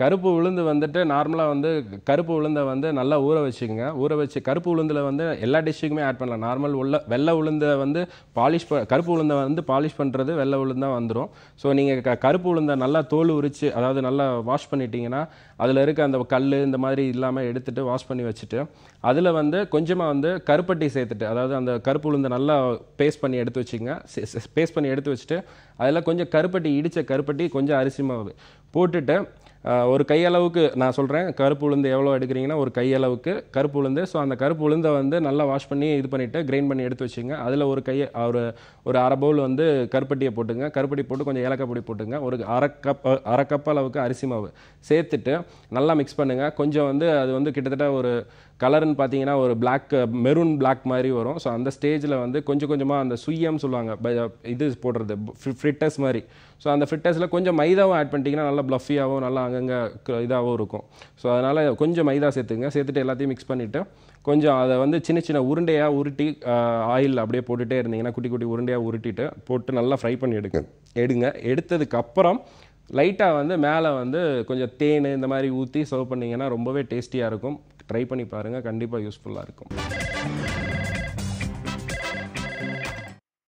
கருப்பு உளுந்து வந்துட்டு நார்மலாக வந்து கருப்பு உளுந்தை வந்து நல்லா ஊற வச்சுக்கோங்க. ஊற வச்சு கருப்பு உளுந்தில் வந்து எல்லா டிஷ்ஷுக்குமே ஆட் பண்ணலாம். நார்மல் உள்ள வெள்ளை உளுந்தை வந்து பாலிஷ் ப கருப்பு உளுந்தை வந்து பாலிஷ் பண்ணுறது வெள்ளை உளுந்தாக வந்துடும் ஸோ நீங்கள் க கருப்பு உளுந்தை நல்லா தோல் உரித்து அதாவது நல்லா வாஷ் பண்ணிட்டீங்கன்னா அதில் இருக்க அந்த கல் இந்த மாதிரி இல்லாமல் எடுத்துகிட்டு வாஷ் பண்ணி வச்சுட்டு அதில் வந்து கொஞ்சமாக வந்து கருப்பட்டி சேர்த்துட்டு அதாவது அந்த கருப்பு உளுந்தை நல்லா பேஸ்ட் பண்ணி எடுத்து வச்சுக்கோங்க. பேஸ்ட் பண்ணி எடுத்து வச்சுட்டு அதில் கொஞ்சம் கருப்பட்டி இடித்த கருப்பட்டி கொஞ்சம் அரிசி மாவு போட்டுட்டு ஒரு கையளவுக்கு நான் சொல்கிறேன் கருப்பு உளுந்து எவ்வளோ எடுக்கிறீங்கன்னா ஒரு கையளவுக்கு கருப்பு உளுந்து. ஸோ அந்த கருப்பு உளுந்தை வந்து நல்லா வாஷ் பண்ணி இது பண்ணிவிட்டு கிரைண்ட் பண்ணி எடுத்து வச்சுங்க. அதில் ஒரு கையை ஒரு ஒரு அரை பவுல் வந்து கருப்பட்டியை போட்டுங்க. கருப்பட்டி போட்டு கொஞ்சம் ஏலக்காய் பொடி போட்டுங்க. ஒரு அரை கப் அரை கப் அளவுக்கு அரிசி மாவு சேர்த்துட்டு நல்லா மிக்ஸ் பண்ணுங்கள் கொஞ்சம் வந்து அது வந்து கிட்டத்தட்ட ஒரு கலர்னு பார்த்தீங்கன்னா ஒரு பிளாக் மெரூன் பிளாக் மாதிரி வரும். ஸோ அந்த ஸ்டேஜில் வந்து கொஞ்சம் கொஞ்சமாக அந்த சுய்யம் சொல்லுவாங்க. ப- இது போடுறது ஃப்ரிட்டஸ் மாதிரி. ஸோ அந்த ஃப்ரிட்டஸில் கொஞ்சம் மைதாவும் ஆட் பண்ணிட்டீங்கன்னா நல்லா ப்ளஃபியாகவும் நல்லா அங்கங்கே இதாகவும் இருக்கும். ஸோ அதனால் கொஞ்சம் மைதா சேர்த்துங்க சேர்த்துட்டு எல்லாத்தையும் மிக்ஸ் பண்ணிவிட்டு கொஞ்சம் அதை வந்து சின்ன சின்ன உருண்டையாக உருட்டி ஆயில் அப்படியே போட்டுகிட்டே இருந்தீங்கன்னா குட்டி குட்டி உருண்டையாக உருட்டிட்டு போட்டு நல்லா ஃப்ரை பண்ணி எடுங்க. எடுங்க. எடுத்ததுக்கப்புறம் லைட்டாக வந்து மேலே வந்து கொஞ்சம் தேன் இந்த மாதிரி ஊற்றி சர்வ் பண்ணிங்கன்னா ரொம்பவே டேஸ்டியாக இருக்கும். ட்ரை பண்ணி பாருங்கள் கண்டிப்பாக யூஸ்ஃபுல்லாக இருக்கும்.